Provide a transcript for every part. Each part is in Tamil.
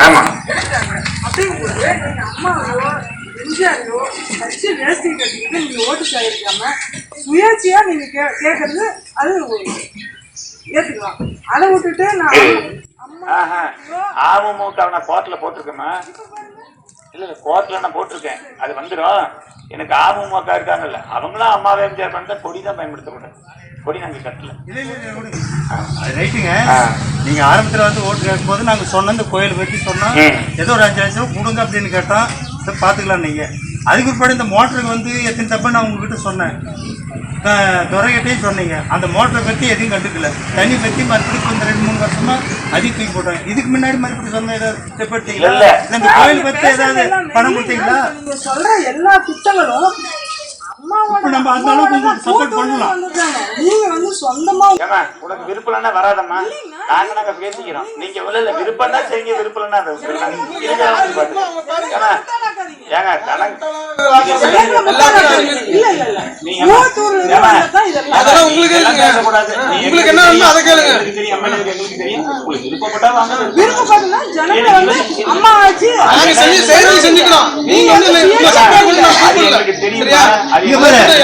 ஆமா. அப்படிங்கும்போது நீங்க அம்மாவோ எம்ஜிஆரையோ கட்சி நேசிக்கிறது நீங்க ஓட்டு சாதிக்காம சுயேட்சையா நீங்க கே கேட்கறது அது ஏத்துக்கலாம் அதை விட்டுட்டு நான் அம்மா ஆமாம் கோட்டில் போட்டிருக்கேம்மா. இல்ல இல்ல கோர்ட்ல நான் போட்டிருக்கேன். அது வந்துடும் எனக்கு அமமுக இருக்காங்கல்ல அவங்களும் அம்மாவை எம்ஜிஆர் பண்ண கொடி தான் பயன்படுத்தக்கூடாது கொடி நாங்க கட்டல. ரைட்டுங்க. ஆ. நீங்க ஆரம்பத்துல வந்து ஓட்டு கேட்கும் போது நாங்க சொன்ன இந்த கோயில் பத்தி சொன்னோம் ம். ஏதோ ஒரு அஞ்சு லட்சம் கொடுங்க அப்படின்னு கேட்டோம் சரி பாத்துக்கலாம் நீங்க. அதுக்கு பிற்பாடு இந்த மோட்டருக்கு வந்து எத்தனை தப்பு நான் உங்ககிட்ட சொன்னேன். துறைகிட்டையும் சொன்னீங்க. அந்த மோட்டரை பத்தி எதையும் கண்டுக்கல. தண்ணி பத்தி மறுபடியும் இந்த ரெண்டு மூணு வருஷமா அதிக தூக்கி போட்டாங்க இதுக்கு முன்னாடி மறுபடியும் சொன்ன ஏதாவது ஸ்டெப் எடுத்தீங்களா? இந்த கோயில் பத்தி ஏதாவது பணம் கொடுத்தீங்களா? நீங்க சொல்ற எல்லா இப்ப நம்ம அந்த அளவுக்கு உங்களுக்கு support பண்ணலாம். வந்துட்டாங்க. நீங்க வந்து சொந்தமா ஏமா உனக்கு விருப்பம்னா வராதம்மா. நாங்க நாங்க பேசிக்கிறோம். நீங்க விருப்பம்னா செய்யுங்க விருப்பம்னா அதை ஏங்க அதெல்லாம் உங்களுக்கு உங்களுக்கு என்ன வேணுமோ அதை கேளுங்க. ஆச்சு. நாங்க வந்து.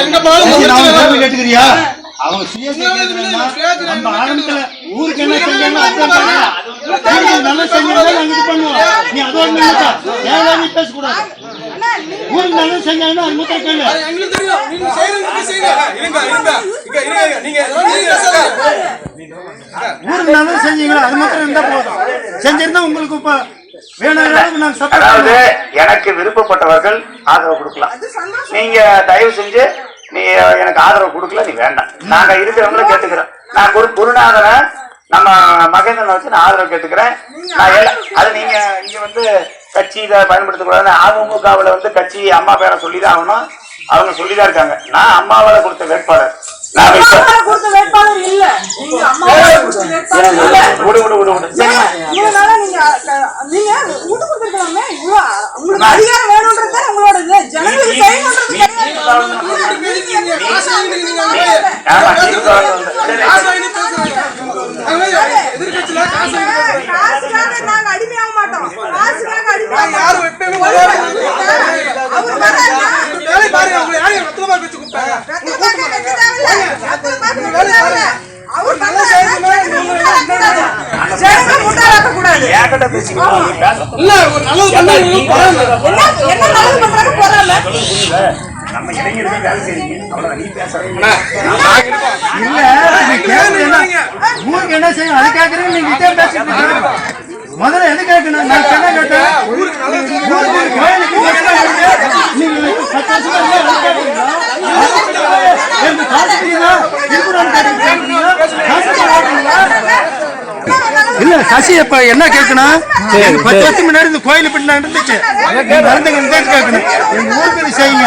எங்க போனாலும். கேட்டுக்கிறியா? அவங்க கேட்கறாங்கன்னா, நம்ம ஆரம்பத்துல ஊருக்கு என்ன நல்லா செஞ்சாங்க நாங்க இது பண்ணுவோம். நீ அது ஒண்ணு இல்லக்கா ஏன் நீ பேசக்கூடாது. ஊருக்கு நல்லா செஞ்சாங்கன்னா அது மட்டும் கேளு அது எங்களுக்கு தெரியும் நீங்க செய்யறது நீங்க செய்யுங்க இருங்க இருங்க இங்க இருங்க நீங்க நீங்க பேசாதீங்க. ஊருக்கு நல்லா செஞ்சீங்களா அது மட்டும் இருந்தா போதும் செஞ்சிருந்தா உங்களுக்கு இப்ப அதாவது எனக்கு விருப்பப்பட்டவர்கள் ஆதரவு கொடுக்கலாம் நீங்க தயவு செஞ்சு நீ எனக்கு ஆதரவு கொடுக்கல நீ வேண்டாம் நாங்க இருக்கிறவங்கள கேட்டுக்கிறோம் நான் ஒரு குருநாதனை நம்ம மகேந்திரனை வச்சு நான் ஆதரவு கேட்டுக்கிறேன் நான் அது நீங்க இங்க வந்து கட்சி இதை பயன்படுத்தக்கூடாதுன்னு அதிமுகவில் வந்து கட்சி அம்மா பேரை சொல்லிதான் ஆகணும். அவங்க சொல்லிதான் இருக்காங்க. நான் அம்மாவால கொடுத்த வேட்பாளர். நான் இப்ப- முட்டாளாக்கக்கூடாது. என்கிட்ட பேசிக்கிட்டு நீ பேச இல்ல ஒரு நல்லது பண்ணா உங்களுக்கு பரவாயில்ல என்ன என்ன நல்லது பண்றாங்க? போறாங்க புரியுதா? நம்ம இளைஞர்கள் வேலை செய்றீங்க அவ்வளவுதான். நீ பேசுறீங்க இல்ல. நீ கேள்வி என்ன? ஊருக்கு என்ன செய்யும் அதை கேட்கறீங்க நீங்க இதே பேசிட்டு இருக்கீங்க. முதல்ல எது கேட்கணும்? நான் என்ன கேட்டேன். கோயிலுக்கு நீங்க பத்து வருஷமா கேட்டீங்களா தெரியுமா? இருக்கணும்னு கேட்டீங்களா? காசு கேட்டீங்களா? இப்ப என்ன கேட்கணும் பத்து வருஷம் முன்னாடி இந்த கோயில் இப்படி நடந்துச்சு. நடந்துங்க கேட்கணும். எங்க ஊருக்கு செய்யுங்க